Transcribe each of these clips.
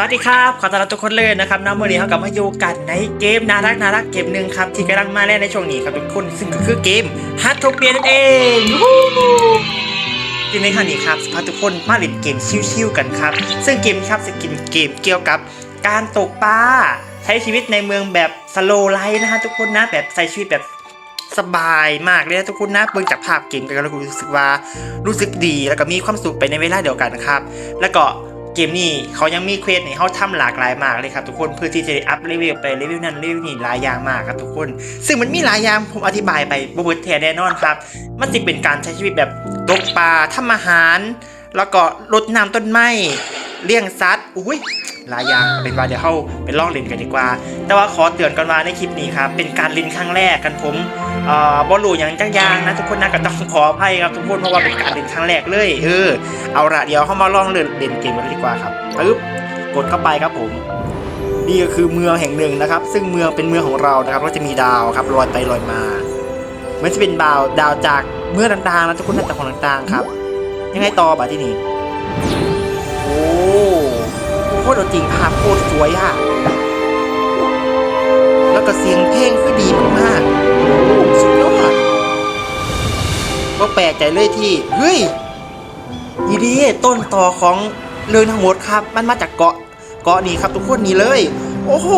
สวัสดีครับขอต้อนรับทุกคนเลยนะครับน้องมือนี้เขากลับมาอยู่กันในเกมน่ารักน่ารักเกมหนึ่งครับที่กำลังมาแล่นในช่วงนี้ครับทุกคนซึ่งก็คือเกมฮัตโทเปียนั่นเองวู้ฮู้เกมในครั้งนี้ครับพาทุกคนมาเล่นเกมชิวๆกันครับ ซึ่งเกมนี้ครับจะกินเกมเกี่ยวกับการตกปลาใช้ชีวิตในเมืองแบบสโลไลฟ์นะฮะทุกคนนะแบบใช้ชีวิตแบบสบายมากเลยนะทุกคนนะเบิ่งจากภาพเกมกันแล้วก็รู้สึกว่ารู้สึกดีแล้วก็มีความสุขไปในเวลาเดียวกันครับ แล้วก็ เกมนี้เขายังมีเควสให้เขาทำหลากหลายมากเลยครับทุกคนเพื่อที่จะอัพเลเวลไปเลเวลนั้นเลเวลนี้หลายอย่างมากครับทุกคน ซึ่งมันมีหลายอย่างผมอธิบายไปบเบิร์ตแทแน่นอนครับ มันจะเป็นการใช้ชีวิตแบบตกปลาทำอาหาร แล้วก็รดน้ำต้นไม้เลี้ยงสัตว์อุ้ยหลายอย่างเป็นว่าเดี๋ยวเข้าไปลองเล่นกันดีกว่า แต่ว่าขอเตือนกันว่าในคลิปนี้ครับเป็นการเล่นครั้งแรกกันผมเอ่อบอลูอย่างจังยางนะทุกคนนะก็ต้องขออภัยครับทุกคนเพราะว่าเป็นการเล่นครั้งแรกเลยเออเอาละเดี๋ยวเข้ามาลองเล่นเล่นเกมกันดีกว่าครับปึ๊บกดเข้าไปครับผมนี่ก็คือเมืองแห่งหนึ่งนะครับ ซึ่งเมืองเป็นเมืองของเรานะครับก็จะมีดาวครับลอยไปลอยมาเมันจะเป็นดาวดาวจากเมืองต่างๆนะทุกคนนะจากของต่างๆครับ ยังไงต่อบาที่นี่ โอ้โคตรจริงภาพโคตรสวยอะแล้วก็เสียงเพลงคือดีมากๆโอ้สุดยอดก็แปลกใจเลยที่ เฮ้ยดีดีต้นต่อของเรื่องทั้งหมดครับ มันมาจากเกาะเกาะนี้ครับทุกคนนี่เลย โอ้โห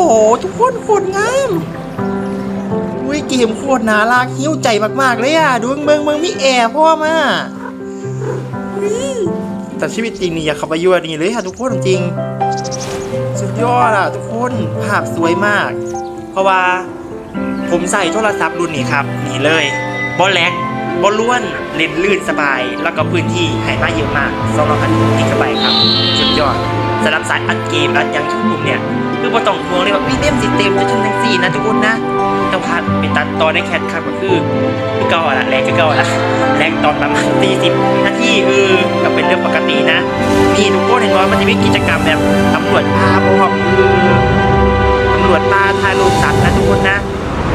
ทุกคนโคตรงามอุ้ยเกมโคตรน่ารักหิ้วใจมากๆเลยอะดูเมืองเมืองมีแอร์พ่อมา แต่ชีวิตจริงนี่อยากข้าไปยั่วนี่เลยค่ะทุกคนจริง สุดยอดอะทุกคนภาพสวยมาก เพราะว่าผมใส่โทรศัพท์รุ่นนี้ครับ นี่เลยบอลแลกบอลล้วนเล่นลื่นสบาย แล้วก็พื้นที่ให้มาเยอะมาก2,000กิกะไบต์ครับ สุดยอดสำหรับสายอัดเกมอัดย่างชุดมุมเนี่ยคือบ่ต้องห่วงเลยว่าวิเดียมสิเต็มจะชั้นทั้งสี่นะทุกคนนะ แต่ว่าเป็นตัดต่อได้แค่ครับก็คือคือเก่าอะละแรงคือเก่าอะละแรงตอนประมาณ40นาทีเออก็เป็นเรื่องปกตินะนี่ทุกคนเห็นว่ามันจะมีกิจกรรมแบบตำรวจพาพวกคือตำรวจปลาทารุณสัตว์นะทุกคนนะ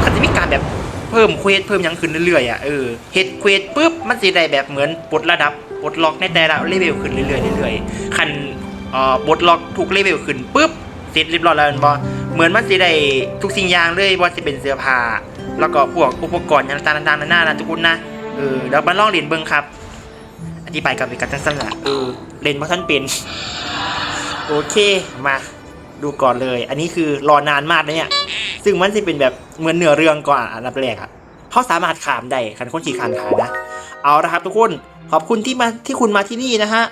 เขาจะมีการแบบเพิ่มเควสเพิ่มยังขึ้นเรื่อยๆอะเออเฮ็ดเควสปุ๊บมันสิได้แบบเหมือนปลดระดับปลดล็อกในแต่ละเลเวลขึ้นเรื่อยๆเรื่อยๆคันเอ่อบทล็อกทุกเลเวลขึ้นปุ๊บเสร็จเรียบร้อยแล้วแม่นบอ เหมือนมันสิได้ทุกสิ่งอย่างเลยว่าจะเป็นเสื้อผ้าแล้วก็พวกอุปกรณ์ต่างต่างๆนานานะทุกคนนะเออเดี๋ยวมาลองเรียนเบิ่งครับ อธิบายกับเป็นการจังสั้นละเออเรียนมาท่านเป็นโอเคมาดูก่อนเลย อันนี้คือรอนานมากนะเนี่ยซึ่งมันจะเป็นแบบเหมือนเหนือเรื่องก่อนอันดับแรกอะเขาสามารถขามได้คันคนขี่ขานขานะ เอาละครับทุกคนขอบคุณที่มาที่คุณมาที่นี่นะฮะ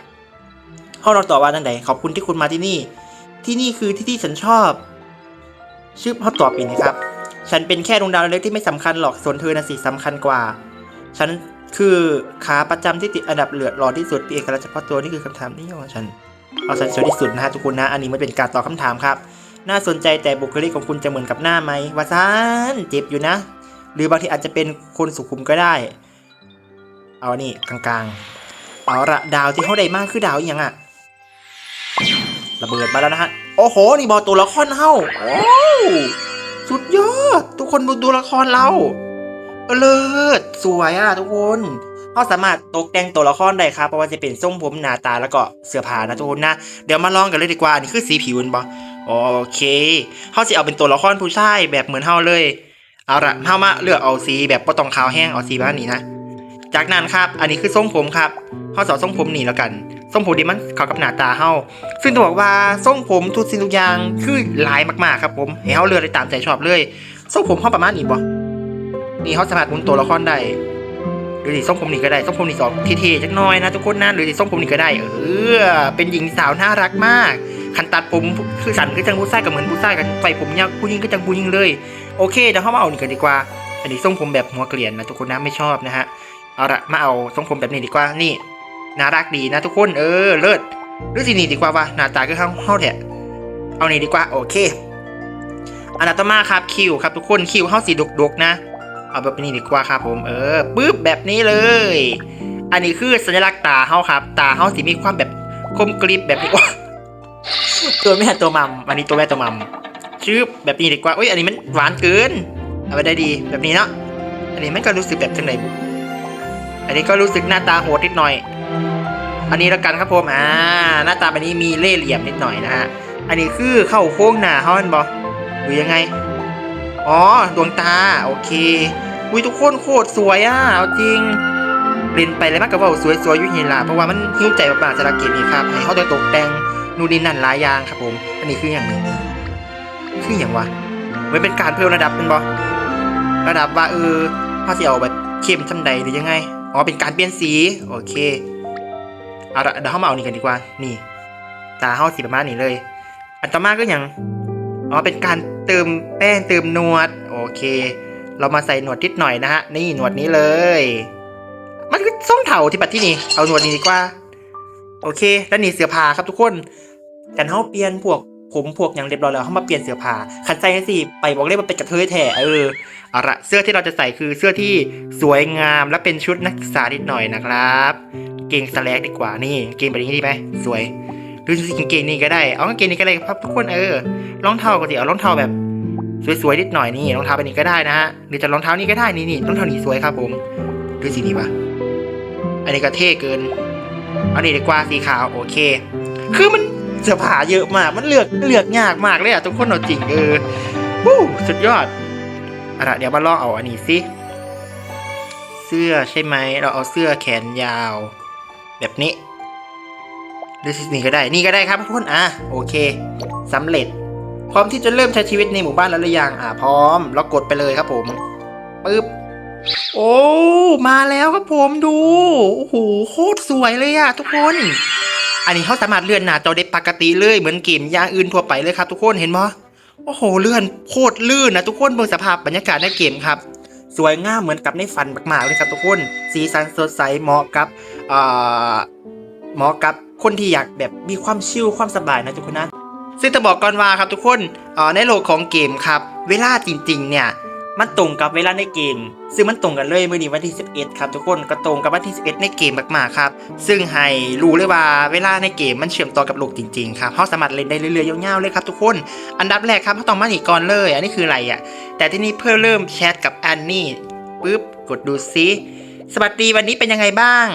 ห้องเราต่อว่านั่นใดขอบคุณที่คุณมาที่นี่ ที่นี่คือที่ที่ฉันชอบ ชื่อเขาตอบอีกนะครับ ฉันเป็นแค่ดวงดาวเล็กที่ไม่สำคัญหรอก ส่วนเธอน่ะสิสำคัญกว่า ฉันคือขาประจำที่ติดอันดับเหลือดรอที่สุดเพียงกระเฉพาะตัวนี่คือคำถามที่ของฉัน เอาฉันสวยที่สุดนะฮะทุกคนนะ อันนี้มันเป็นการตอบคำถามครับ น่าสนใจแต่บุคลิกของคุณจะเหมือนกับหน้าไหมวาซานเจ็บอยู่นะ หรือบางทีอาจจะเป็นคนสุขุมก็ได้ เอานี่กลางๆ เอาละดาวที่เขาได้มากคือดาวอย่างอะ ระเบิดมาแล้วนะฮะ โอ้โห นี่บอตัวละครเฮาโอ้สุดยอด ทุกคนดูตัวละครเราเออเลิศ สวยอะทุกคนเขาสามารถตกแต่งตัวละครได้ครับเพราะว่าจะเป็นทรงผมหน้าตาแล้วก็เสื้อผ้านะทุกคนนะ เดี๋ยวมาลองกันเลยดีกว่า นี่คือสีผิวนบอโอเคเขาจะเอาเป็นตัวละครผู้ชายแบบเหมือนเฮาเลย เอาละเฮามาเลือกเอาสีแบบบ่ต้องขาวแห้งเอาสีแบบนี้นะ จากนั้นครับ อันนี้คือทรงผมครับเขาสอทรงผมนี่แล้วกัน ทรงผมดีมันเขากับหน้าตาเฮาซึ่งต้องบอกว่าทรงผมทุกสิ่งทุกอย่างคือหลายมากๆครับผมให้เฮาเลือกได้ตามใจชอบเลยทรงผมเขาประมาณนี้บ่นี่เขาสามารถหมุนตัวละครได้หรือสิทรงผมนี่ก็ได้ทรงผมนี่สองเท่ๆจักหน้อยนะทุกคนนะหรือสิทรงผมนี่ก็ได้ เออเป็นหญิงสาวน่ารักมากคันตัดผมคือสันคือจังผู้ชายก็เหมือนผู้ชายกันไฟผมยาวผู้หญิงก็จังผู้หญิงเลยโอเคเดี๋ยวเขามาเอานี่กันดีกว่า อันนี้ทรงผมแบบหัวเกลียนนะทุกคนนะไม่ชอบนะฮะเอาละมาเอาทรงผมแบบนี้ดีกว่านี่ น่ารักดีนะทุกคนเออเลิศหรือสินี่ดีกว่าวะหน้าตาคือข้างเฮาแท้เอานี่ดีกว่าโอเค อันดับต่อมาครับคิวครับทุกคนคิวเฮาสีดกๆนะ เอาแบบนี้ดีกว่าครับผมเออปึ๊บแบบนี้เลย อันนี้คือสัญลักษณ์ตาเฮาครับ ตาเฮาสีมีความแบบคมกริบแบบนี้ว้าตัวแม่ตัวมัมอันนี้ตัวแม่ตัวมัมชื่อแบบนี้ดีกว่าอุ้ยอันนี้มันหวานเกินเอาไปได้ดีแบบนี้เนาะอันนี้มันก็รู้สึกแบบจังไหนอันนี้ก็รู้สึกหน้าตาโหดนิดหน่อย อันนี้แล้วกันครับผมอ่าหน้าตาแบบนี้มีเล่เหลี่ยมนิดหน่อยนะฮะอันนี้คือเข้าโค้งหน้าเขาอันบอหรือยังไง อ๋อดวงตาโอเคอุ้ยทุกคนโคตรสวยอะเอาจริงเล่นไปเลยมากกับว่าสวยๆอยู่นี่ล่ะเพราะว่ามันหิ้วใจมากๆสำหรับเกมนี้ครับให้เขาได้ตกแต่งนูนนี่นั่นหลายอย่างครับผม อันนี้คืออย่างหนึ่งคืออย่างวะมันเป็นการเพิ่มระดับเป็นบอระดับว่าเออเขาสิเอาแบบเข้มจำใดหรือยังไงอ๋อเป็นการเปลี่ยนสีโอเค เอาละเดี๋ยวเขามาเอานี่กันดีกว่า นี่ ตาเข้าสีประมาณนี้เลย อันต่อมาก็ย่างอ๋อเป็นการเติมแป้งเติมนวด โอเค เรามาใส่หนวดนิดหน่อยนะฮะ นี่หนวดนี้เลย มันคือส้มเถาที่ปัดที่นี่ เอาหนวดนี้ดีกว่า โอเค แล้วนี่เสื้อผ้าครับทุกคนกันเขาเปลี่ยนพวกผมพวกอย่างเรียบร้อยแล้วเขามาเปลี่ยนเสื้อผ้าขันใจให้สิไปบอกเลยมันเป็นกระเทยแท้เออเอาละเสื้อที่เราจะใส่คือเสื้อที่สวยงามและเป็นชุดนักศึกษานิดหน่อยนะครับ เกงสแลกดีกว่านี่เกงแบบนี้ดีไหมสวยหรือจะกางเกงนี้ก็ได้เอากางเกงนี้ก็ได้ครับทุกคนเออรองเท้าก็สิเอารองเท้าแบบสวยๆนิดหน่อยนี่รองเท้าแบบนี้ก็ได้นะฮะหรือจะรองเท้านี้ก็ได้นี่นี่รองเท้านี้สวยครับผมดูสีนี้ปะอันนี้ก็เท่เกินอานี้ดีกว่าสีขาวโอเค คือมันเสื้อผ้าเยอะมากมันเลือกเลือกยากมากเลยอะทุกคนเอาจริงเออวู้สุดยอดอาละเดี๋ยวมาลองเอาอันนี้สิเสื้อใช่ไหมเราเอาเสื้อแขนยาว แบบนี้หรือสีนี้ก็ได้ นี่ก็ได้ครับทุกคน อะ โอเคสำเร็จ พร้อมที่จะเริ่มใช้ชีวิตในหมู่บ้านแล้วหรือยัง อ่าพร้อม แล้วกดไปเลยครับผม ปึ๊บ โอ้ มาแล้วครับผมดู โอ้โห โคตรสวยเลยอะทุกคน อันนี้เขาสามารถเลื่อนหน้าจอได้ปกติเลยเหมือนเกมอย่างอื่นทั่วไปเลยครับทุกคน เห็นไหมโอ้โห เลื่อนโคตรลื่นนะทุกคนเบิ่งสภาพบรรยากาศในเกมครับ สวยงามเหมือนกับในฝันมากๆเลยครับทุกคน สีสันสดใสเหมาะกับเอ่อเหมาะกับคนที่อยากแบบมีความชิลความสบายนะทุกคนนะซึ่งจะบอกก่อนว่าครับทุกคนเอ่อในโลกของเกมครับ เวลาจริง ๆ เนี่ย มันตรงกับเวลาในเกม ซึ่งมันตรงกันเลยมื่อนี้วันที่ 11 ครับทุกคนก็ตรงกับวันที่ 11 ในเกมมากๆครับ ซึ่งให้รู้เลยว่าเวลาในเกมมันเชื่อมต่อกับโลกจริงๆครับเขาสามารถเล่นได้เรื่อยๆยาวๆเลยครับทุกคน อันดับแรกครับเขาต้องมาหนีก่อนเลย อันนี้คืออะไรอะ แต่ที่นี่เพื่อเริ่มแชทกับแอนนี่ปุ๊บกดดูซิสวัสดีวันนี้เป็นยังไงบ้าง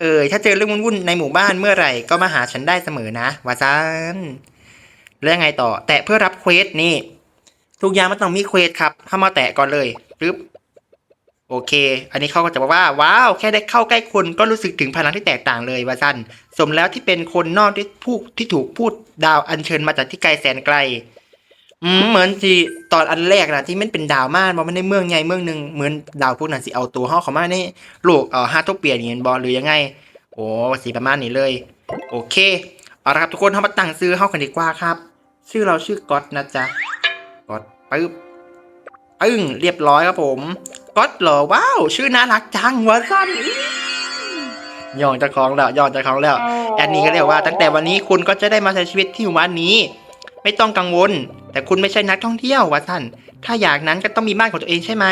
เออถ้าเจอเรื่องวุ่นๆในหมู่บ้านเมื่อไหร่ก็มาหาฉันได้เสมอนะวาซันแล้วยังไงต่อ แตะเพื่อรับเควสนี่ ทุกอย่างมันต้องมีเควสครับเข้ามาแตะก่อนเลยปึ๊บโอเค อันนี้เขาก็จะบอกว่า ว้าว แค่ได้เข้าใกล้คนก็รู้สึกถึงพลังที่แตกต่างเลยว่าสั้นสมแล้วที่เป็นคนนอกที่พูดที่ถูกพูดดาวอัญเชิญมาจากที่ไกลแสนไกลอืมเหมือนที่ตอนอันแรกนะที่มันเป็นดาวม่านบอมันในเมืองใหญ่เมืองหนึ่งเหมือนดาวพวกนั้นสิเอาตัวห้องเขามาในโลกเอ่อฮาร์ทเปลี่ยนอย่างนี้บอลหรือยังไง โอ้สีประมาณนี้เลย โอเคเอาละครับทุกคนเข้ามาตั้งซื้อเข้ากันดีกว่าครับ ชื่อเราชื่อก๊อตนะจ๊ะ ปึ๊บปึ้งเรียบร้อยครับผมก๊อตเหรอว้าวชื่อน่ารักจังวะสั้นอื้อย่องเจะคล้าของแล้วย่องเจะคล้าของแล้วแอนนี่ก็เรียกว่า ตั้งแต่วันนี้คุณก็จะได้มาใช้ชีวิตที่หมู่บ้านนี้ ไม่ต้องกังวล แต่คุณไม่ใช่นักท่องเที่ยววะท่านถ้าอยากนั้นก็ต้องมีบ้านของตัวเองใช่ไหม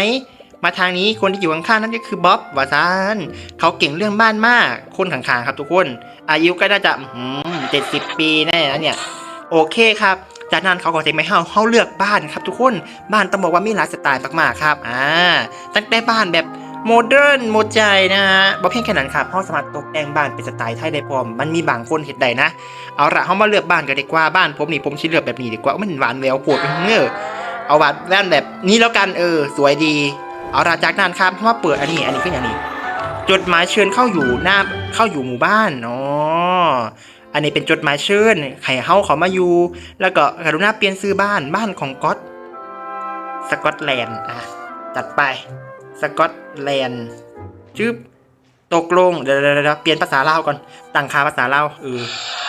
มาทางนี้คนที่อยู่ข้างๆนั่นก็คือบ๊อบวะท่านเขาเก่งเรื่องบ้านมาก คนข้างๆครับทุกคน อายุก็น่าจะเจ็ดสิบปีแน่นะเนี่ย โอเคครับ จากนั้นเขาก็จะไม่ให้เขาเลือกบ้านครับทุกคนบ้านต้องบอกว่ามีหลายสไตล์มากๆครับอ่าตั้งแต่บ้านแบบโมเดิร์นโมใจนะฮะบอกเพียงแค่นั้นครับเขาสามารถตกแต่งบ้านเป็นสไตล์ไทยได้พร้อม มันมีบางคนเห็นได้นะ เอาละเขามาเลือกบ้านกันดีกว่าบ้านผมนี่ผมชิ้เลือกแบบนี้ดีกว่า มันหวานแววปวดไปเงือเอาหวานแว่นแบบนี้แล้วกันเออ สวยดี เอาละจากนั้นครับเขามาเปิดอันนี้อันนี้ขึ้นอย่างนี้ จดหมายเชิญเข้าอยู่หน้าเข้าอยู่หมู่บ้านอ๋อ อันนี้เป็นจดหมายเชิญให้เฮาเขามาอยู่ แล้วก็กรุณาเปลี่ยนซื้อบ้านบ้านของก๊อตสกอตแลนด์อะจัดไปสกอตแลนด์จึ๊บตกลงเดี๋ยวเดี๋ยวเดี๋ยวเปลี่ยนภาษาลาวก่อนตั้งค่าภาษาลาวเออ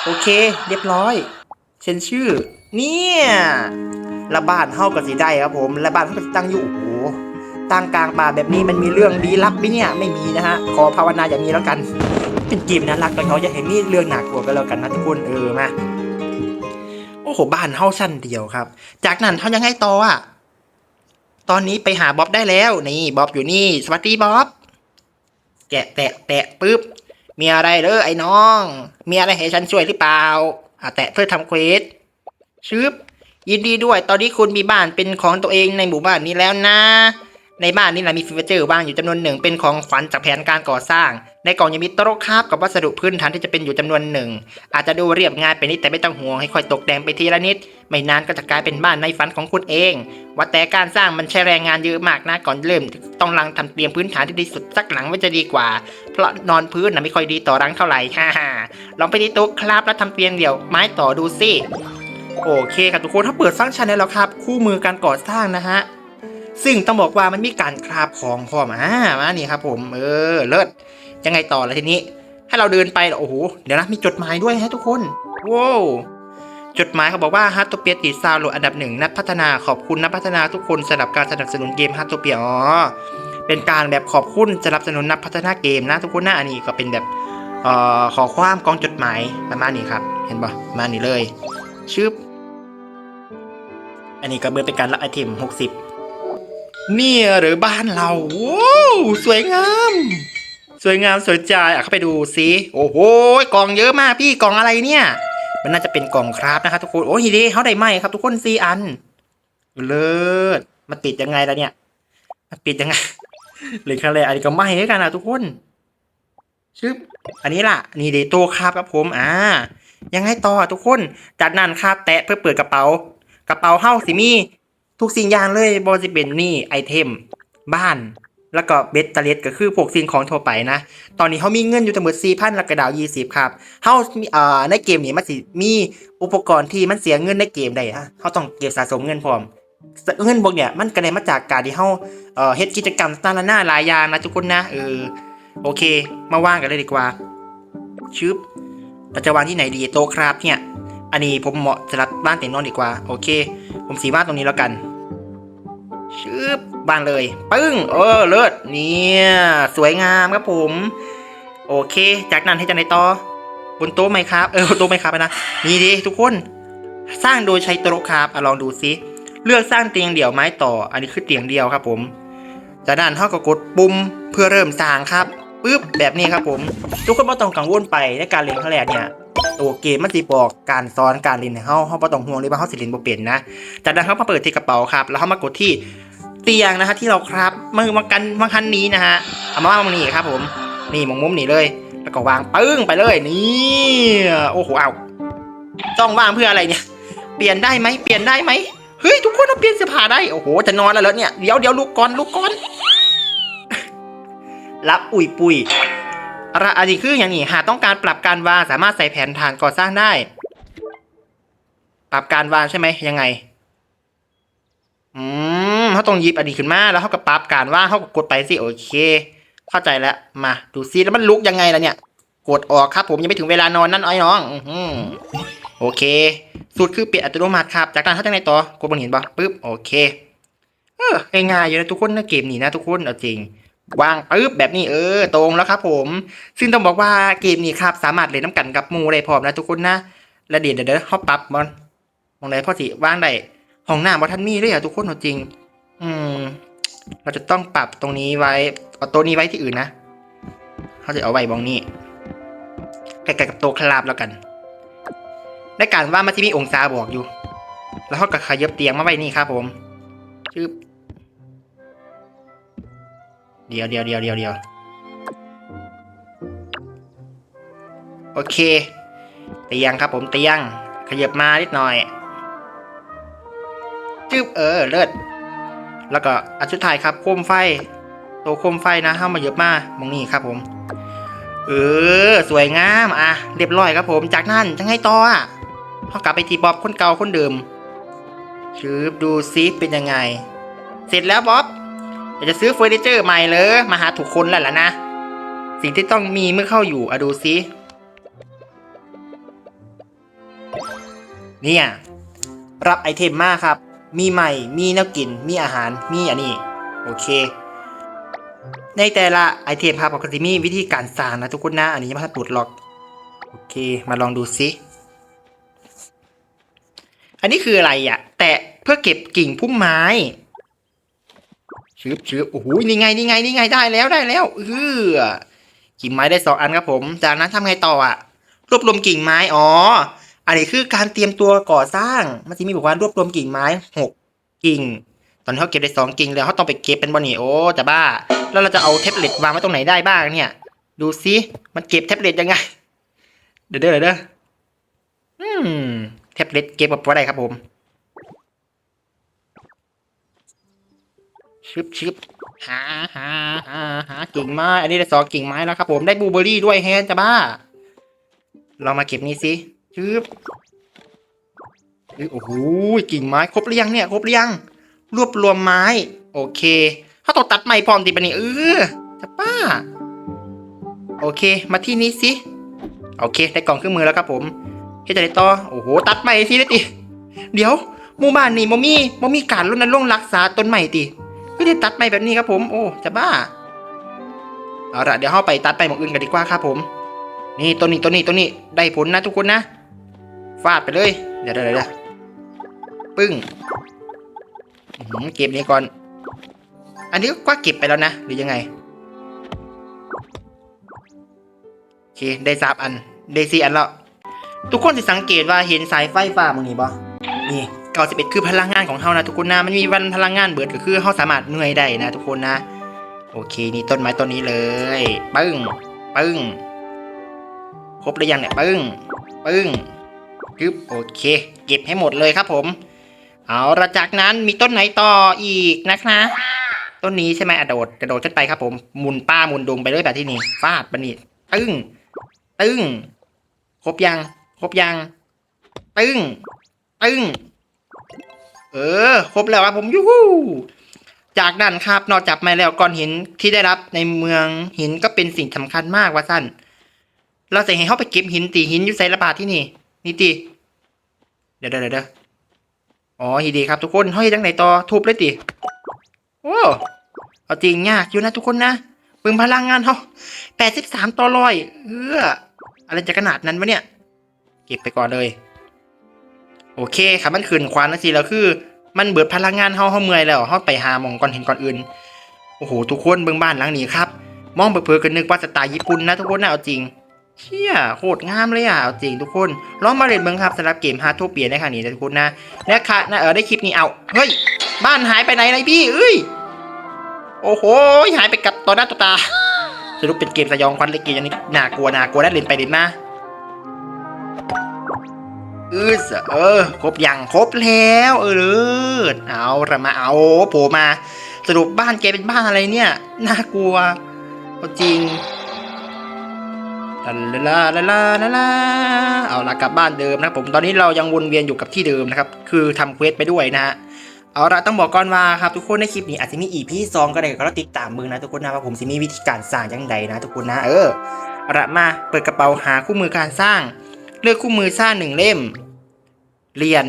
โอเค เรียบร้อยเซ็นชื่อ เนี่ยละบ้านเฮาก็สิได้ครับผมละบ้านเฮาก็สิตั้งอยู่โอ้โหตั้งกลางป่าแบบนี้มันมีเรื่องลี้ลับไหมเนี่ยไม่มีนะฮะขอภาวนาอย่ามีแล้วกัน เป็นเกมน่ารักแต่เขาจะเห็นมีเรื่องหนักกว่ากันแล้วกันนะทุกคนเออมาโอ้โหบ้านเฮาชั้นเดียวครับ จากนั้นเขายังไงต่ออะตอนนี้ไปหาบ๊อบได้แล้วนี่บ๊อบอยู่นี่ สวัสดีบ๊อบแกะแตะแตะปุ๊บมีอะไรเด้อไอ้น้อง มีอะไรให้ฉันช่วยหรือเปล่าอะแตะเพื่อทำเควสชึบยินดีด้วย ตอนนี้คุณมีบ้านเป็นของตัวเองในหมู่บ้านนี้แล้วนะ ในบ้านนี่นะมีฟีเจอร์วางอยู่จำนวนหนึ่งเป็นของขวัญจากแผนการก่อสร้าง ในกล่องยังมีโต๊ะคาบกับวัสดุพื้นฐานที่จะเป็นอยู่จำนวนหนึ่ง อาจจะดูเรียบง่ายไปนิดแต่ไม่ต้องห่วงให้ค่อยตกแต่งไปทีละนิด ไม่นานก็จะกลายเป็นบ้านในฝันของคุณเอง ว่าแต่การสร้างมันใช้แรงงานเยอะมากนะก่อนเริ่ม ต้องรังทำเตรียมพื้นฐานที่ดีสุดสักหลังไว้จะดีกว่า เพราะนอนพื้นนะไม่ค่อยดีต่อรังเท่าไหร่ฮ่าลองไปที่โต๊ะครับแล้วทำเตียงเดี่ยวไม้ต่อดูสิโอเคครับทุกคนถ้าเปิดฟังก์ชันได้แล้วครับ คู่มือการก่อสร้างนะฮะ ซึ่งต้องบอกว่ามันมีการคราบของพร้อมอ่ามานี่ครับผมเออเลิศยังไงต่อละทีนี้ให้เราเดินไปโอ้โหเดี๋ยวนะมีจดหมายด้วยฮะทุกคนว้าวจดหมายเขาบอกว่าฮัตโตเปียติดซาวโหลดอันดับหนึ่งนักพัฒนาขอบคุณนักพัฒนาทุกคนสำหรับการสนับสนุนเกมฮัตโตเปียอ๋อเป็นการแบบขอบคุณสนับสนุนนักพัฒนาเกมนะทุกคนนะอันนี้ก็เป็นแบบเอ่อขอความกองจดหมายประมาณนี้ครับ เห็นปะมาณนี้เลยชึบอันนี้ก็เบอร์เป็นการรับไอเทมหกสิบ นี่ยหรือบ้านเราว้าวสวยงาม สวยงามสวยใจอะเข้าไปดูสิโอ้โหกล่องเยอะมากพี่กล่องอะไรเนี่ย มันน่าจะเป็นกล่องคราฟนะครับทุกคนโอ้ยดีเขาได้ไหมครับ ทุกคนสี่อัน เลิศมันติดยังไงล่ะเนี่ย มันปิดยังไงหรือครั้งแรกอันนี้ก็ไหมด้วยกันนะทุกคนชึบอันนี้ล่ะ นี่เดโต้ครับครับผมอ่ายังไงต่อทุกคนจากนั้นครับแตะเพื่อเปิดกระเป๋ากระเป๋าเฮ้าสิมี ทุกสิ่งอย่างเลยบอสิเป็นนี่ไอเทม บ้าน แล้วก็เบสเตเลสก็คือพวกสิ่งของทั่วไปนะ ตอนนี้เขามีเงินอยู่ทั้งหมด4,000แล้วก็ดาว 20 ครับเฮามีอ่าในเกมนี้มันสิมีอุปกรณ์ที่มันเสียเงินในเกมได้ฮะเขาต้องเก็บสะสมเงินพร้อมเงินพวกเนี่ยมันก็ได้มาจากการที่เฮาเอ่อเฮ็ดกิจกรรมต่างๆหน้าหลายอย่างนะทุกคนนะเออโอเค มาว่างกันเลยดีกว่าชึบเราจะวางที่ไหนดีโตครับเนี่ย อันนี้ผมเหมาะสำหรับบ้านเต็นนอนดีกว่า โอเค ผมสีวาดตรงนี้แล้วกัน ชึบบ้านเลย ปึ้ง เออ เลิศ เนี่ย สวยงามครับผม โอเค จากนั้นให้จังไหนต่อ บนโต๊ะไหมครับ เออบนโต๊ะไหมครับนะนี่ดิทุกคน สร้างโดยใช้โต๊ะครับอลองดูซิเลือกสร้างเตียงเดี่ยวไม้ต่อ อันนี้คือเตียงเดียวครับผม จากนั้นเท่ากับกดปุ่มเพื่อเริ่มสร้างครับปึ๊บแบบนี้ครับผม ทุกคนไม่ต้องกังวลไปในการเล่นครั้งแรกเนี่ยตัวเกมมันสิบอกการสอนการเล่นให้เฮาเฮาบ่ต้องห่วงเลยว่าเฮาสิเล่นบ่เป็นนะ จากนั้นเขามาเปิดที่กระเป๋าครับ แล้วเขามากดที่ ตียงนะฮะที่เราครับมือมากันมาคันนี้นะฮะเอามาวางตรงนี้ครับผมนี่มองมุมนี่เลย แล้วก็วางปึ้งไปเลยนี่โอ้โหเอาต้องวางเพื่ออะไรเนี่ย เปลี่ยนได้ไหมเปลี่ยนได้ไหมเฮ้ยทุกคนเราเปลี่ยนเสื้อผ้าได้โอ้โหจะนอนแล้วเหรอเนี่ยเดี๋ยวเดี๋ยวลุกก่อนลุกก่อนรับอุ่ยปุยอะไรอันนี้คืออย่างนี้หากต้องการปรับการวางสามารถใส่แผนฐานก่อสร้างได้ ปรับการวางใช่ไหมยังไง อืม เขาต้องยิบอันนี้ขึ้นมาแล้วเขาก็ปรับการว่างเขาก็กดไปสิโอเค เข้าใจแล้วมาดูซิแล้วมันลุกยังไงล่ะเนี่ย กดออกครับ ผมยังไม่ถึงเวลานอนนั่นไอ้น้องอโอเค สูตรคือเปลี่ยนอัตโนมัติครับ จากนั้นเขาจะไงต่อกดบนหินปะปึ๊บโอเคเออง่ายๆอยู่นะทุกคนนะเกมนี้นะทุกคนเอาจริงวางปึ๊บแบบนี้เออตรงแล้วครับ ผม ซึ่งต้องบอกว่าเกมนี้ครับ สามารถเล่นน้ำกันกับมูได้พร้อมนะทุกคนนะและเดี๋ยวเดี๋ยวเดี๋ยวเขาปรับบอลมองไหนพ่อสิวางได้ห้องน้ำว่ท่านมีเลยอะทุกคนเอาจริง อืม เราจะต้องปรับตรงนี้ไว้ เอาโต๊ะนี้ไว้ที่อื่นนะเขาจะเอาไว้บองนี้ใกล้ๆกับโต๊ะคลาบแล้วกันในการว่ามันที่มีองศาบอกอยู่ แล้วเขาก็ขยับเตียงมาไว้นี่ครับผมชึบเดี๋ยวเดี๋ยวเดี๋ยวเดี๋ยวเดี๋ยวโอเค เตียงครับผมเตียง ขยับมานิดหน่อยจึ๊บเออ เลิศ แล้วก็อันสุดท้ายครับโคมไฟตัวโคมไฟนะเข้ามาเยอะมากมองนี่ครับผม เออ สวยงามอะเรียบร้อยครับผม จากนั้นจะไงต่ออะเขากลับไปทีบ๊อบคนเก่าคนเดิมชืบดูซิเป็นยังไง เสร็จแล้วบ๊อบอยากจะซื้อเฟอร์นิเจอร์ใหม่เลยมาหาถูกคนแล้วล่ะนะ สิ่งที่ต้องมีเมื่อเข้าอยู่อะดูซิเนี่ยรับไอเทมมากครับ มีใหม่ มีแนวกิน มีอาหาร มีอันนี้ โอเค ในแต่ละไอเทมครับก็จะมีวิธีการสร้างนะทุกคนนะ อันนี้ยังไม่ทันปลดล็อก โอเค มาลองดูซิ อันนี้คืออะไรอะ แตะเพื่อเก็บกิ่งพุ่มไม้ชืบชืบโอ้โห นี่ไง นี่ไง นี่ไง ได้แล้ว ได้แล้วเออกิ่งไม้ได้สองอันครับผม จากนั้นทำไงต่ออะ รวบรวมกิ่งไม้ อ๋อ อันนี้คือการเตรียมตัวก่อสร้าง มันจะมีบอกว่ารวบรวมกิ่งไม้หกกิ่ง ตอนนี้เขาเก็บได้สองกิ่งแล้วเขาต้องไปเก็บเป็นบอนี่โอ้จะบ้า แล้วเราจะเอาแท็บเล็ตวางไว้ตรงไหนได้บ้างเนี่ย ดูซิมันเก็บแท็บเล็ตยังไง เดี๋ยวเด้อเด้ออืมแท็บเล็ตเก็บกับอะไรครับผมชึบชึบหาหาหาหากิ่งไม้อันนี้ได้สองกิ่งไม้แล้วครับผมได้บลูเบอร์รี่ด้วยแฮนจะบ้า เรามาเก็บนี่สิึบเฮ้ยโอ้โหกิ่งไม้ครบหรือยังเนี่ยครบหรือยังรวบรวมไม้ โอเคเขาต้องตัดไม้พร้อมติปะนี่เออจะป้า โอเค มาที่นี้สิโอเคได้กล่องเครื่องมือแล้วครับผมเฮ็ดจะได้ต่อโอ้โหตัดไม้สิได้ติเดี๋ยวหมู่บ้านนี่มมีมมีการรณรงค์รักษาต้นไม้ติไม่ได้ตัดไม้แบบนี้ครับผม โอ้จะบ้าเอาละเดี๋ยวเราไปตัดไปหมองอื่นกันดีกว่าครับผม นี่ต้นนี้ต้นนี้ต้นนี้ได้ผลนะทุกคนนะ ฟาดไปเลยเดี๋ยวเดี๋ยวเดี๋ยวปึ้งเก็บนี้ก่อน อันนี้ก็เก็บไปแล้วนะ หรือยังไง โอเค ได้สามอัน ได้สี่อันแล้ว ทุกคนสิสังเกตว่าเห็นสายไฟฟ้ามึงนี่บ่นี่เก้าสิบเอ็ดคือพลังงานของเฮานะทุกคนนะ มันมีวันพลังงานเบิดก็คือเฮาสามารถเหนื่อยได้นะ ทุกคนนะ โอเค นี่ต้นไม้ต้นนี้เลย ปึ้ง ปึ้ง ครบหรือยังเนี่ย ปึ้ง ปึ้ง กึบโอเค เก็บให้หมดเลยครับผม เอาละจากนั้นมีต้นไหนต่ออีกนะคะ ต้นนี้ใช่ไหมอะโดดกระโดดขึ้นไปครับผมหมุนป้าหมุนดงไปเลยแบบที่นี่ฟาดปะนี่ตึ้งตึ้งครบยังครบยัง ตึ้งตึ้งเออครบแล้วครับผมยูฮูจากนั้นครับนอกจากไม้แล้วก้อนหินที่ได้รับในเมืองหินก็เป็นสิ่งสำคัญมากว่าสั้นเราจะให้เขาไปเก็บหินตีหินอยู่ใส่ระบาดที่นี่ นี่ตีเดี๋ยวเดี๋ยวเดี๋ยวอ๋อฮีดีครับทุกคนเฮ้ยจังไหนต่อทุบเลยตีโอ้เอาจริงยากอยู่นะทุกคนนะปึงพลังงานเขาแปดสิบสามต่อร้อยเอออะไรจะขนาดนั้นวะเนี่ย เก็บไปก่อนเลย โอเคครับมันขืนควานนะสิแล้วคือ มันเบิดพลังงานเฮาเฮาเมื่อยแล้วเฮาไปหามองก่อนเห็นก่อนอื่น โอ้โหทุกคนเบิ่งบ้านหลังนี้ครับ มองเผินๆกันนึกว่าสไตล์ญี่ปุ่นนะทุกคนนะเอาจริง เชี่ยโคตรงามเลยอะเอาจริงทุกคนลองมาเล่นเบิ่งครับสำหรับเกมฮาร์ทโทเปียในครั้งนี้นะทุกคนนะและค่ะนะเออได้คลิปนี้เอาเฮ้ยบ้านหายไปไหนเลยพี่เอ้ยโอ้โหหายไปกับต่อหน้าต่อตาสรุปเป็นเกมสยองขวัญเลยเกมอันนี้น่ากลัวน่ากลัวได้เล่นไปเล่นมาเออเออครบยังครบแล้ว เออเลิศเอาละมาเอาโผล่มา สรุปบ้านแกเป็นบ้านอะไรเนี่ยน่ากลัวจริง ลาลาลาลาลาเอาละกลับบ้านเดิมนะผมตอนนี้เรายังวนเวียนอยู่กับที่เดิมนะครับคือทำเควสไปด้วยนะฮะเอาละต้องบอกก่อนว่าครับทุกคนในคลิปนี้อาจจะมีอีพีซองก็ได้ก็ต้องติดตามมึงนะทุกคนนะว่าผมจะมีวิธีการสร้างยังไงนะทุกคนนะเออเอาละมาเปิดกระเป๋าหาคู่มือการสร้าง เลือกคู่มือสร้างหนึ่งเล่ม เรียน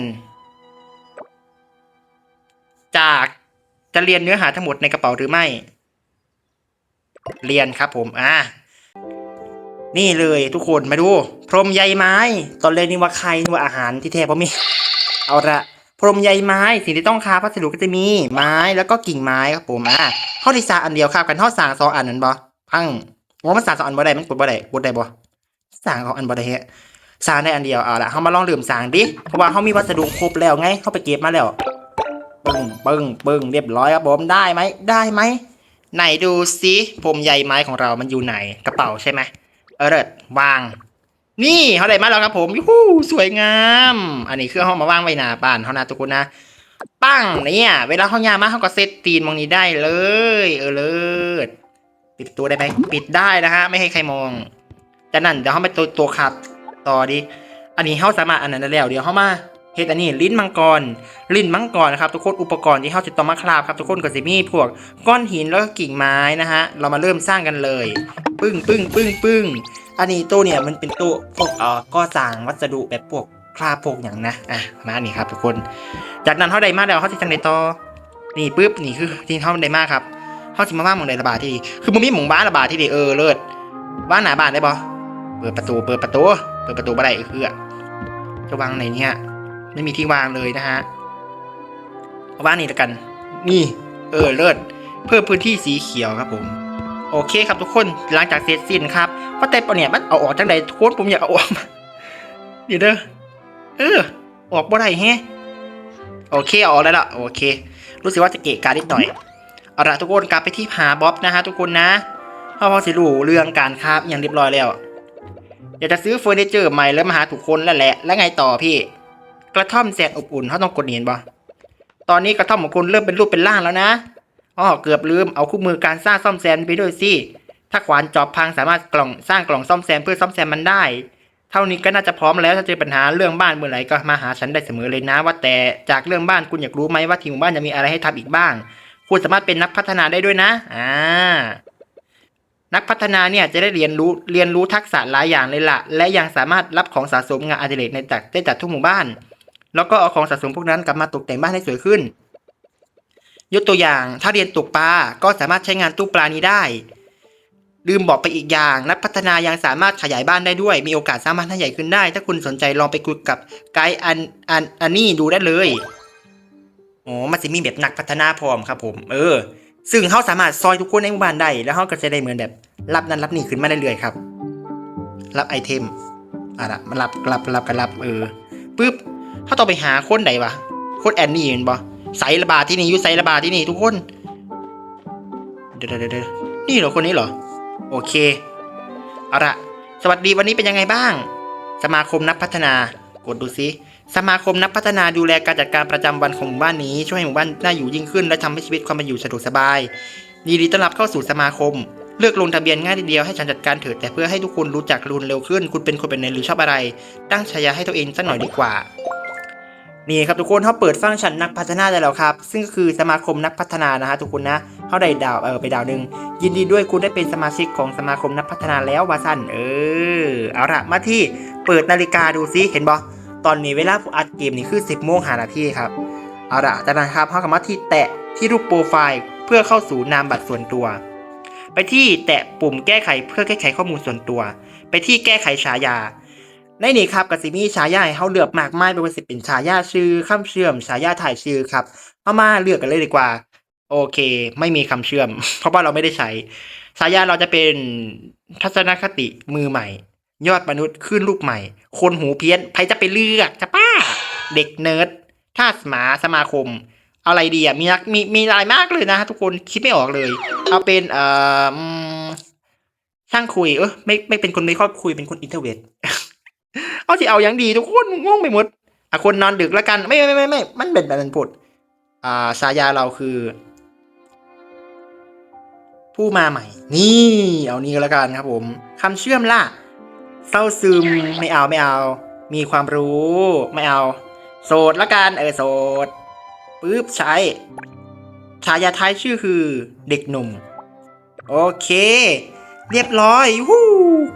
จากจะเรียนเนื้อหาทั้งหมดในกระเป๋าหรือไม่ เรียนครับผมอ่า นี่เลยทุกคนมาดู พรมใยไม้ ตอนแรกนี่ว่าใครนี่ว่าอาหารที่แท้เพราะมี เอาละพรมใยไม้สิ่งที่ต้องค้าพัสดุก็จะมีไม้แล้วก็กิ่งไม้ครับผมอะข้อที่สามอันเดียวครับกันข้อสางสองอันนั้นบ่พังว่ามันสางสองอันบ่ได้มันกดบ่ได้กดได้บ่สางสองอันบ่ได้เฮะสางได้อันเดียวเอาละเขามาลองลืมสางดิเพราะว่าเขามีวัสดุครบแล้วไงเขาไปเก็บมาแล้วปึ้งปึ้งปึ้งเรียบร้อยครับผมได้ไหมได้ไหมไหนดูสิพรมใยไม้ของเรามันอยู่ไหนกระเป๋าใช่ไหม เออเลิศวาง นี่เขาได้มาแล้วครับผมยูหูสวยงาม อันนี้เครื่องห้องมาวางไว้หนาบ้านเขานะทุกคนนะปั้งเนี่ยเวลาเขายามาเขาก็เซตตีนมองนี้ได้เลย เออเลิศปิดตัวได้ไหมปิดได้นะฮะไม่ให้ใครมองจากนั้นเดี๋ยวเขาไปตัวตัวขัดต่อดี อันนี้เขาสามารถอันนั้นได้แล้วเดี๋ยวเขามา เฮ็ดอันนี้ลิ้นมังกร ลิ้นมังกรนะครับทุกคนอุปกรณ์ที่เขาจะต้องมาคราบครับทุกคนก็จะมีพวกก้อนหินแล้วก็กิ่งไม้นะฮะเรามาเริ่มสร้างกันเลย ปึ้งปึ้งปึ้งปึ้งอันนี้ตู้เนี่ยมันเป็นตู้พวกเอ่อก่อสร้างวัสดุแบบพวกคราบพวกอย่างนะอะมาอันนี้ครับทุกคน จากนั้นเขาได้มาแล้วเขาจะจังไดต่อนี่ปุ๊บนี่คือที่เขาได้มาครับเขาจะมาว่างหมองใดระบาดที่ดีคือมันมีหมองบ้านระบาดที่ดีเออเลิศว่างหนาบ้านได้ปะเปิดประตูเปิดประตู เปิดประตูบ่ได้คืออะจะวางไหนเนี่ย ไม่มีที่วางเลยนะฮะเอาว่างนี่ละกัน นี่เออเลิศเพิ่มพื้นที่สีเขียวครับผม โอเคครับทุกคนหลังจากเสร็จสิ้นครับว่าแต่ปะเนี่ยมันเอาออกจังใดทุกคนผมอยากเอาออกมาเดี๋ยวเด้อเออออกบ่ได้แฮะโอเคเอาออกได้วล่ะโอเค รู้สึกว่าจะเกะกานิดหน่อยเอาละทุกคนกลับไปที่หาบ๊อบนะฮะทุกคนนะเพราะพอสิรู้เรื่องการค้าอย่างเรียบร้อยแล้วอยากจะซื้อเฟอร์นิเจอร์ใหม่แล้วมาหาถูกคนแล้วแหละ แล้วไงต่อพี่ กระท่อมแสนอบอุ่นเขาต้องกดเห็นปะตอนนี้กระท่อมของคุณเริ่มเป็นรูปเป็นร่างแล้วนะอ๋อเกือบลืมเอาคู่มือการสร้างซ่อมแซมไปด้วยสิถ้าขวานจอบพังสามารถกล่องสร้างกล่องซ่อมแซมเพื่อซ่อมแซมมันได้ เท่านี้ก็น่าจะพร้อมแล้วถ้าเจอปัญหาเรื่องบ้านเมื่อไหร่ก็มาหาฉันได้เสมอเลยนะ ว่าแต่จากเรื่องบ้านคุณอยากรู้ไหมว่าที่หมู่บ้านจะมีอะไรให้ทำอีกบ้าง คุณสามารถเป็นนักพัฒนาได้ด้วยนะอ่านักพัฒนาเนี่ยจะได้เรียนรู้เรียนรู้ทักษะหลายอย่างเลยละและยังสามารถรับของสะสมงานอดิเรกในจากได้จากทุกหมู่บ้าน แล้วก็เอาของสะสมพวกนั้นกลับมาตกแต่งบ้านให้สวยขึ้น ยกตัวอย่างถ้าเรียนตกปลา ก็สามารถใช้งานตู้ปลานี้ได้ ลืมบอกไปอีกอย่าง นักพัฒนายังสามารถขยายบ้านได้ด้วย มีโอกาสสร้างบ้านให้ใหญ่ขึ้นได้ ถ้าคุณสนใจลองไปคุยกับไกด์อันอันอันนี่ดูได้เลยอ๋อมันจะมีแบบนักพัฒนาพร้อมครับผม เออ ซึ่งเขาสามารถซอยทุกคนในหมู่บ้านได้แล้วเขาก็จะได้เหมือนแบบ รับนั้นรับนี่ขึ้นมาเรื่อยๆครับ รับไอเทมอะละมันรับรับรับกันรับเออปึ๊บ เขาต้องไปหาคนไหนวะคนแอนนี่เห็นบ่ไซระบาดที่นี่อยู่ไซระบาดที่นี่ทุกคนเดี๋ยวเดี๋ยวเดี๋ยวนี่เหรอคนนี้เหรอ โอเคเอาละสวัสดีวันนี้เป็นยังไงบ้าง สมาคมนักพัฒนากดดูซิสมาคมนักพัฒนาดูแลการจัดการประจำวันของหมู่บ้านนี้ช่วยให้หมู่บ้านน่าอยู่ยิ่งขึ้น และทำให้ชีวิตความเป็นอยู่สะดวกสบายยินดีต้อนรับเข้าสู่สมาคม เลือกลงทะเบียนง่ายทีเดียวให้ฉันจัดการเถิดแต่เพื่อให้ทุกคนรู้จักรุนเร็วขึ้น คุณเป็นคนเป็นไหนหรือชอบอะไร ตั้งฉายาให้ตัวเองสักหน่อยดีกว่า นี่ครับทุกคนเขาเปิดฟังก์ชันนักพัฒนาได้แล้วครับ ซึ่งก็คือสมาคมนักพัฒนานะฮะทุกคนนะเขาได้ดาวเออไปดาวหนึ่งยินดีด้วยคุณได้เป็นสมาชิกของสมาคมนักพัฒนาแล้ววาสันเออเอาละมาที่เปิดนาฬิกาดูซิเห็นบอตอนนี้เวลาผมอัดเกมนี่คือ 10โมงหานาทีครับเอาละจากนั้นครับเขากลับมาที่แตะที่รูปโปรไฟล์ เพื่อเข้าสู่นามบัตรส่วนตัว ไปที่แตะปุ่มแก้ไขเพื่อแก้ไขข้อมูลส่วนตัว ไปที่แก้ไขฉายา ในนี้ครับกสิมีฉายาให้เขาเลือกมากมายไม่ว่าสิเป็นฉายาชื่อคำเชื่อมฉายาถ่ายชื่อครับเอามาเลือกกันเลยดีกว่า โอเค ไม่มีคำเชื่อม เพราะว่าเราไม่ได้ใช้ฉายาเราจะเป็นทัศนคติมือใหม่ ยอดมนุษย์ขึ้นลูกใหม่ คนหูเพี้ยนใครจะไปเลือกจะป้า เด็กเนิร์ดท่าสมาสมาคม อะไรดีอะมีนักมีมีอะไรมากเลยนะทุกคนคิดไม่ออกเลย เอาเป็นเอ่อช่างคุยเออไม่ไม่เป็นคนไม่ครอบคุยเป็นคนอินเทอร์เวท เอาที่เอาอย่างดีทุกคนง่วงไปหมดอะคนนอนดึกแล้วกันไม่ไม่ไม่ไม่มันเป็นแบบนั้นพูดอ่าฉายาเราคือ ผู้มาใหม่ นี่ เอานี้ก็แล้วกันครับผมคำเชื่อมล่ะเศร้าซึมไม่เอาไม่เอา มีความรู้ไม่เอา โสดละกันเออโสดปึ๊บใช้ฉายาท้ายชื่อคือเด็กหนุ่ม โอเค เรียบร้อยวู้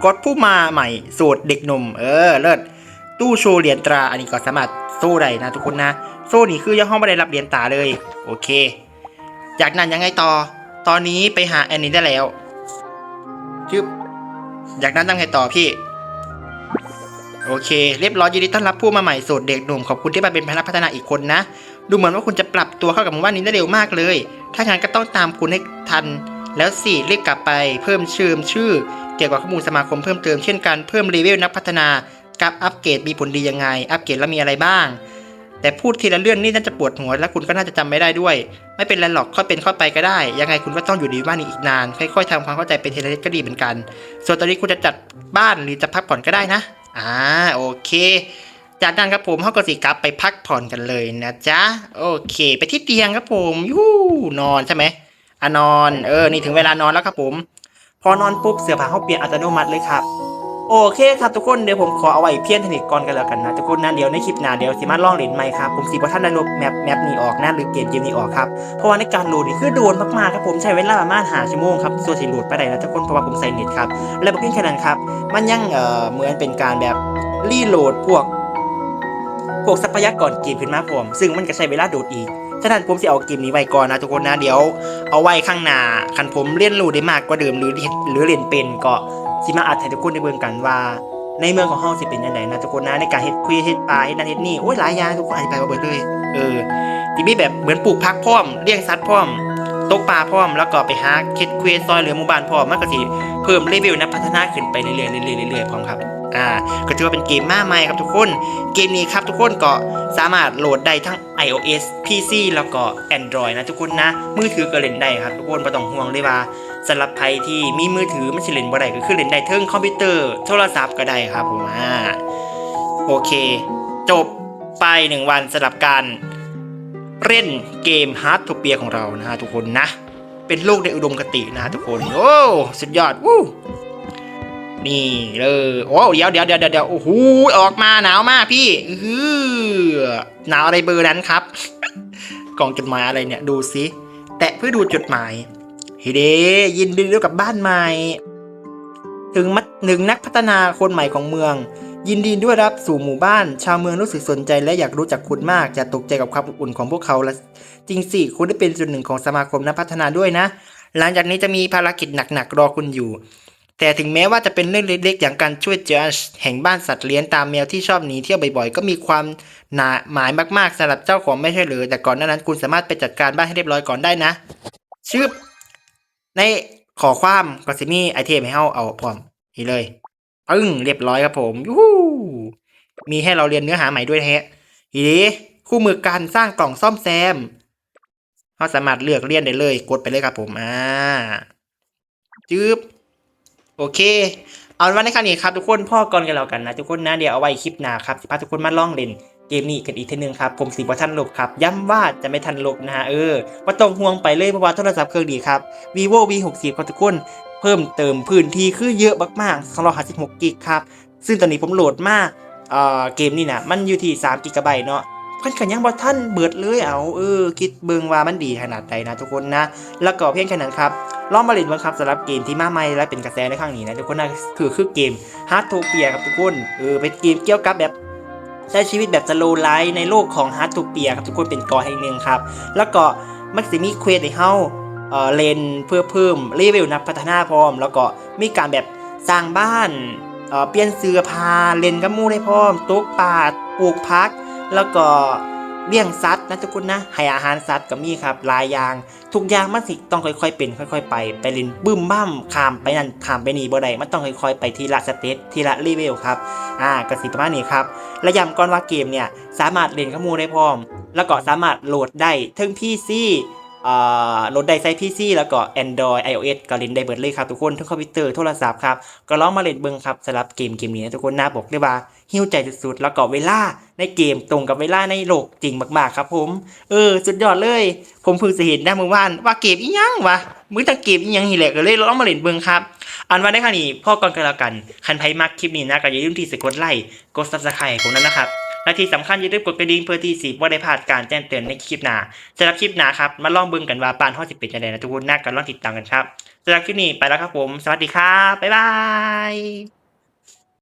กดผู้มาใหม่ สูตรเด็กหนุ่ม เออ เลิศ ตู้โชว์เหรียญตรา อันนี้ก็สามารถโซ่ได้นะทุกคนนะ โซ่นี่คือยังห้องไม่ได้รับเหรียญตราเลย โอเค จากนั้นยังไงต่อ ตอนนี้ไปหาแอนนี้ได้แล้วจึ๊บจากนั้นยังไงต่อพี่ โอเค เรียบร้อยยินดีต้อนรับผู้มาใหม่โสดเด็กหนุ่มขอบคุณที่มาเป็นพนักพัฒนาอีกคนนะ ดูเหมือนว่าคุณจะปรับตัวเข้ากับหมู่บ้านนี้ได้เร็วมากเลย ถ้างั้นก็ต้องตามคุณให้ทัน แล้วสิรีบกกลับไปเพิ่มชื่อชื่อ เกี่ยวกับข้อมูลสมาคมเพิ่มเติมเช่นการเพิ่มเลเวลนักพัฒนากับอัปเกรดมีผลดียังไง อัปเกรดแล้วมีอะไรบ้าง แต่พูดทีละเรื่องนี่น่าจะปวดหัวและคุณก็น่าจะจำไม่ได้ด้วย ไม่เป็นไรหรอกค่อยเป็นค่อยไปก็ได้ ยังไงคุณก็ต้องอยู่ในบ้านนี้อีกนาน ค่อยๆทำความเข้าใจเป็นทีละนิดก็ดีเหมือนกัน ส่วนตอนนี้คุณจะจัดบ้านหรือจะพักผ่อนก็ได้นะอ่าโอเคจากนั้นครับผมเขาก็สิกลับไปพักผ่อนกันเลยนะจ๊ะโอเค ไปที่เตียงครับผมยูนอนใช่ไหม อะนอน เออ นี่ถึงเวลานอนแล้วครับผม พอนอนปุ๊บเสื้อผ้าเขาเปลี่ยนอัตโนมัติเลยครับ โอเคครับทุกคนเดี๋ยวผมขอเอาไว้เพียงเทานิดก่อนกันแล้วกันนะทุกคนนะเดี๋ยวในคลิปหน้าเดี๋ยวสิมาลองเล่นใหม่ครับผมสิบ่ท่านได้ลบแมปแมปนี้ออกนะหรือเกมเกมนี้ออกครับเพราะว่าในการโหลดนี่คือโดนมากๆครับผมใช้เวลาประมาณหาชั่วโมงครับส่วนสิโหลดไปได้นะทุกคนเพราะว่าผมใส่เน็ตครับและบ่เพียงแค่นั้นครับมันยังเอ่อเหมือนเป็นการแบบรีโหลดพวกพวกทรัพยากรเกมขึ้นมาผม ซึ่งมันก็ใช้เวลาโดดอีก ฉะนั้นผมจะเอาเกมนี้ไว้ก่อนนะทุกคนนะเดี๋ยวเอาไว้ข้างหน้าคันผมเรียนรู้ได้มากกว่าเดิมหรือหรือเรียนเป็นก็สิมาอัดให้ทุกคนได้เบิ่งกันว่า ในเมืองของเฮาสิเป็นยังไงนะทุกคนนะในการเฮ็ดคุยเฮ็ดปลาเฮ็ดนั่นเฮ็ดนี่โอ้ยหลายอย่างทุกคนอธิบายมาเบิดเลยเออที่มีแบบเหมือนปลูกผักพร้อมเลี้ยงสัตว์พร้อมตกปลาพร้อมแล้วก็ไปหาเฮ็ดเควสซอยเหลือหมู่บ้านพร้อมมันก็สิเพิ่มเลเวลนะพัฒนาขึ้นไปเรื่อยๆเรื่อยๆเรื่อยๆพร้อมครับ อ่าก็ถือว่าเป็นเกมมาใหม่ครับทุกคน เกมนี้ครับทุกคนก็สามารถโหลดได้ทั้ง iOS PC แล้วก็ Android นะทุกคนนะ มือถือก็เล่นได้ครับทุกคนไม่ต้องห่วงเลยว่าสำหรับใครที่มีมือถือไม่ใช่เล่นบ่ได้ก็คือเล่นได้เทิงคอมพิวเตอร์โทรศัพท์ก็ได้ครับผมอ่าโอเค จบไปหนึ่งวันสำหรับการเล่นเกม Hard to p i a ของเรานะฮะทุกคนนะ เป็นโลกในอุดมคตินะฮะทุกคน โอ้ สุดยอด วู้ นี่เลยโอ้เดี๋ยวเดี๋ยวเดี๋ยวเดี๋ยวโอ้โหออกมาหนาวมากพี่อื้อหือหนาวอะไรเบอร์นั้นครับ กล่องจดหมายอะไรเนี่ยดูสิแตะเพื่อดูจดหมายเฮ้เดยินดีด้วยกับบ้านใหม่ ถึงมัดหนึ่งนักพัฒนาคนใหม่ของเมือง ยินดีด้วยรับสู่หมู่บ้าน ชาวเมืองรู้สึกสนใจและอยากรู้จักคุณมากจะตกใจกับความอบอุ่นของพวกเขาและจริงสิคุณได้เป็นส่วนหนึ่งของสมาคมนักพัฒนาด้วยนะ หลังจากนี้จะมีภารกิจหนักๆรอคุณอยู่ แต่ถึงแม้ว่าจะเป็นเรื่องเล็กๆ อย่างการช่วยเจัดแห่งบ้านสัตว์เลี้ยงตามแมวที่ชอบหนีเที่ยวบ่อยๆ ก็มีความหนาหมายมากๆสำหรับเจ้าของไม่ใช่หรือ แต่ก่อนหน้านั้นคุณสามารถไปจัดการบ้านให้เรียบร้อยก่อนได้นะ ชื่อในขอความก็สิมีไอเทมให้เฮาเอาพร้อมนี่เลยปึ้งเรียบร้อยครับผมยูฮูมีให้เราเรียนเนื้อหาใหม่ด้วยนะฮะทีนี้คู่มือการสร้างกล่องซ่อมแซมเราสามารถเลือกเรียนได้เลย กดไปเลยครับผมอ่าจึ๊บ โอเค เอาเป็นว่าในครั้งนี้ครับทุกคนพ่อก่อนกันแล้วกันนะทุกคนนะเดี๋ยวเอาไว้คลิปหน้าครับพาทุกคนมาลองเล่นเกมนี้กันอีกทีนึงครับผมสีว่าทันลบครับ ย้ำว่าจะไม่ทันลบนะฮะเออว่าต้องห่วงไปเลยเพราะว่าโทรศัพท์เครื่องดีครับ vivo v 6 0ครับทุกคนเพิ่มเติมพื้นที่คือเยอะมากๆ256กิกครับซึ่งตอนนี้ผมโหลดมาเอ่อเกมนี่นะมันอยู่ที่3กิกะไบต์เนาะ พิ่นกันยังบ่ทันเบิดเลยเอาเออคิดเบิงว่ามันดีขนาดใดนะทุกคนนะ แล้วก็เพียงแค่นั้นครับลองมาเล่นบิ่งครับสำหรับเกมที่มาใหม่และเป็นกระแสในครั้งนี้นะทุกคนนะคือคือเกม Heartopia ครับทุกคนเออเป็นเกมเกี่ยวกับแบบใช้ชีวิตแบบสโลไลฟ์ในโลกของ Heartopia ครับทุกคนเป็นกอแห่งหนึ่งครับ แล้วก็มันสิมีเควสให้เฮาเออเล่นเพื่อเพิ่มเลเวลนักพัฒนาพร้อม แล้วก็มีการแบบสร้างบ้านเออเปลี่ยนเสื้อผ้าเล่นกับมู่ได้พร้อมตกปลาปลูกพัก แล้วก็เลี้ยงสัตว์นะทุกคนนะให้อาหารสัตว์ก็มีครับหลายอย่าง ทุกอย่างมันสิต้องค่อยๆ เป็นค่อย ๆ ไปไปเล่นบึ้มบ้ามขามไปนั่นขามไปนี่บ่ได้มันต้องค่อยๆ ไปทีละสเตจทีละเลเวลครับอ่าก็สิประมาณนี้ครับและย้ำก่อนว่าเกมเนี่ยสามารถเล่นกับหมู่ได้พร้อม แล้วก็สามารถโหลดได้ทั้ง PC อ่าโหลดได้ใช้ PC แล้วก็ Android iOS ก็เล่นได้เบิดเลยครับทุกคนทั้งคอมพิวเตอร์โทรศัพท์ครับก็ลองมาเล่นเบิ่งครับสำหรับเกมเกมนี้นะทุกคนน่าบอกได้ว่า หิวใจสุดๆ แล้วก็เวลาในเกมตรงกับเวลาในโลกจริงมากๆครับ ผม เออ สุดยอดเลย ผมเพิ่งจะเห็นได้เมื่อวานว่าเกมอีหยังวะมือตั้งเกมอีหยังนี่แหละก็เลยลองมาเล่นเบิ่งครับอันว่าในครั้งนี้พ่อก่อนกันแล้วกัน คันไพมักคลิปนี้นะก็อย่าลืมที่จะกดไลค์กด Subscribe ผมนั้นนะครับและที่สำคัญอย่าลืมกดกระดิ่งเพื่อที่สิบ่ได้พลาดการแจ้งเตือนในคลิปหน้าสำหรับคลิปหน้าครับมาลองเบิ่งกันว่าปานฮอดสิบเป็นจังไดนะทุกคนน่าก็ลองติดตามกันครับสำหรับคลิปนี้ไปแล้วครับผม สวัสดีครับบ๊ายบาย